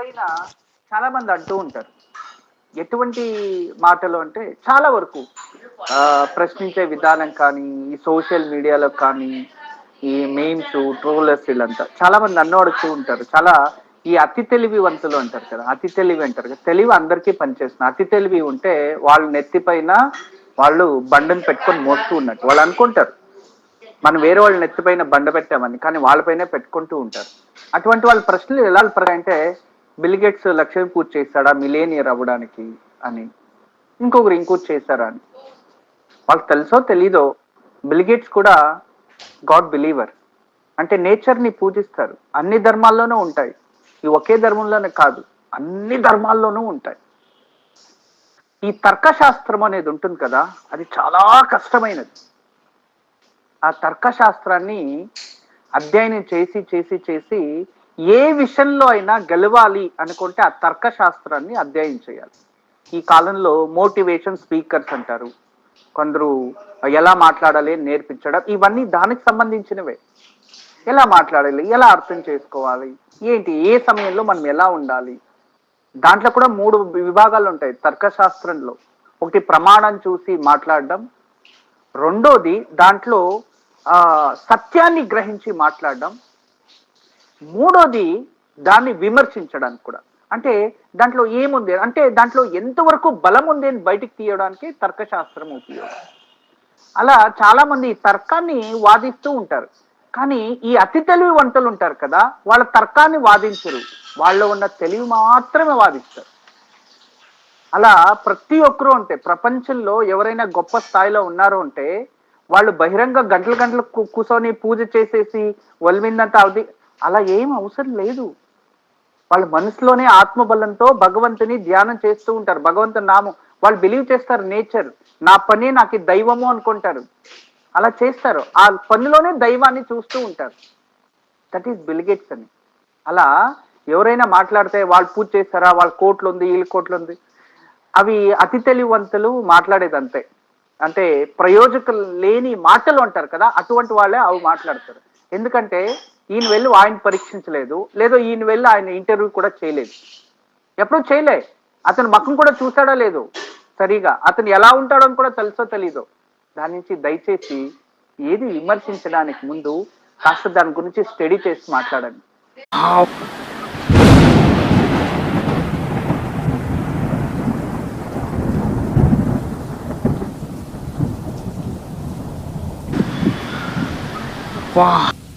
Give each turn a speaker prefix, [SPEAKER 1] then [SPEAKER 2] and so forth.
[SPEAKER 1] ఎవరైనా చాలా మంది అంటూ ఉంటారు. ఎటువంటి మాటలు అంటే చాలా వరకు ప్రశ్నించే విధానం కానీ ఈ సోషల్ మీడియాలో కానీ ఈ మెయిమ్స్ ట్రోలర్స్ వీళ్ళంతా చాలా మంది నన్ను అడుగుతూ ఉంటారు. చాలా ఈ అతి తెలివి వంతులు అంటారు కదా అతి తెలివి అంటారు కదా. తెలివి అందరికీ పనిచేస్తుంది. అతి తెలివి ఉంటే వాళ్ళు నెత్తిపైన వాళ్ళు బండను పెట్టుకొని మోస్తూ ఉన్నట్టు వాళ్ళు అనుకుంటారు. మనం వేరే వాళ్ళ నెత్తిపైన బండ పెట్టామని కానీ వాళ్ళపైనే పెట్టుకుంటూ ఉంటారు. అటువంటి వాళ్ళ ప్రశ్నలు ఎలా అంటే బిల్గేట్స్ లక్ష్యం పూజ చేస్తాడా? మిలేనియర్ అవ్వడానికి అని. ఇంకొకరు ఇంకోటి చేస్తారా అని. వాళ్ళకి తెలుసో తెలీదో బిల్గేట్స్ కూడా గాడ్ బిలీవర్. అంటే నేచర్ని పూజిస్తారు. అన్ని ధర్మాల్లోనూ ఉంటాయి. ఈ ఒకే ధర్మంలోనే కాదు అన్ని ధర్మాల్లోనూ ఉంటాయి. ఈ తర్కశాస్త్రం అనేది ఉంటుంది కదా అది చాలా కష్టమైనది. ఆ తర్కశాస్త్రాన్ని అధ్యయనం చేసి చేసి చేసి ఏ విషయంలో అయినా గెలవాలి అనుకుంటే ఆ తర్కశాస్త్రాన్ని అధ్యయనం చేయాలి. ఈ కాలంలో మోటివేషన్ స్పీకర్స్ అంటారు. కొందరు ఎలా మాట్లాడాలి నేర్పించడం ఇవన్నీ దానికి సంబంధించినవే. ఎలా మాట్లాడాలి ఎలా అర్థం చేసుకోవాలి ఏంటి ఏ సమయంలో మనం ఎలా ఉండాలి? దాంట్లో కూడా మూడు విభాగాలు ఉంటాయి తర్కశాస్త్రంలో. ఒకటి ప్రమాణం చూసి మాట్లాడడం రెండోది దాంట్లో ఆ, సత్యాన్ని గ్రహించి మాట్లాడడం మూడోది దాన్ని విమర్శించడానికి కూడా. అంటే దాంట్లో ఏముంది? అంటే దాంట్లో ఎంతవరకు బలం ఉంది అని బయటికి తీయడానికి తర్కశాస్త్రం ఉపయోగం. అలా చాలా మంది తర్కాన్ని వాదిస్తూ ఉంటారు. కానీ ఈ అతి తెలివి వంటలు ఉంటారు కదా వాళ్ళ తర్కాన్ని వాదించరు. వాళ్ళలో ఉన్న తెలివి మాత్రమే వాదిస్తారు. అలా ప్రతి ఒక్కరూ అంటే ప్రపంచంలో ఎవరైనా గొప్ప స్థాయిలో ఉన్నారు అంటే వాళ్ళు బహిరంగ గంటలు గంటలు కూర్చొని పూజ చేసేసి వల్మిందంతా అవధి అలా ఏం అవసరం లేదు. వాళ్ళ మనసులోనే ఆత్మబలంతో భగవంతుని ధ్యానం చేస్తూ ఉంటారు. భగవంతుని నామం వాళ్ళు బిలీవ్ చేస్తారు నేచర్ నా పని నాకు దైవము అనుకుంటారు. అలా చేస్తారు. ఆ పనిలోనే దైవాన్ని చూస్తూ ఉంటారు. దట్ ఈస్ బిలిగేట్స్ అని. అలా ఎవరైనా మాట్లాడితే వాళ్ళు పూజ చేస్తారా? వాళ్ళ కోట్లు ఉంది వీళ్ళ కోట్లు ఉంది. అవి అతి తెలివంతులు మాట్లాడేది అంతే. అంటే ప్రయోజకులు లేని మాటలు అంటారు కదా అటువంటి వాళ్ళే అవి మాట్లాడతారు. ఎందుకంటే ఈయన వెళ్ళి ఆయన పరీక్షించలేదు. లేదో ఈయన వెళ్ళి ఆయన ఇంటర్వ్యూ కూడా చేయలేదు. ఎప్పుడూ చేయలే. అతను మఖం కూడా చూసాడో లేదు సరిగా. అతను ఎలా ఉంటాడో అని కూడా తెలుసో తెలీదు. దాని నుంచి దయచేసి ఏది విమర్శించడానికి ముందు కాస్త దాని గురించి స్టడీ చేసి మాట్లాడండి.
[SPEAKER 2] Wow.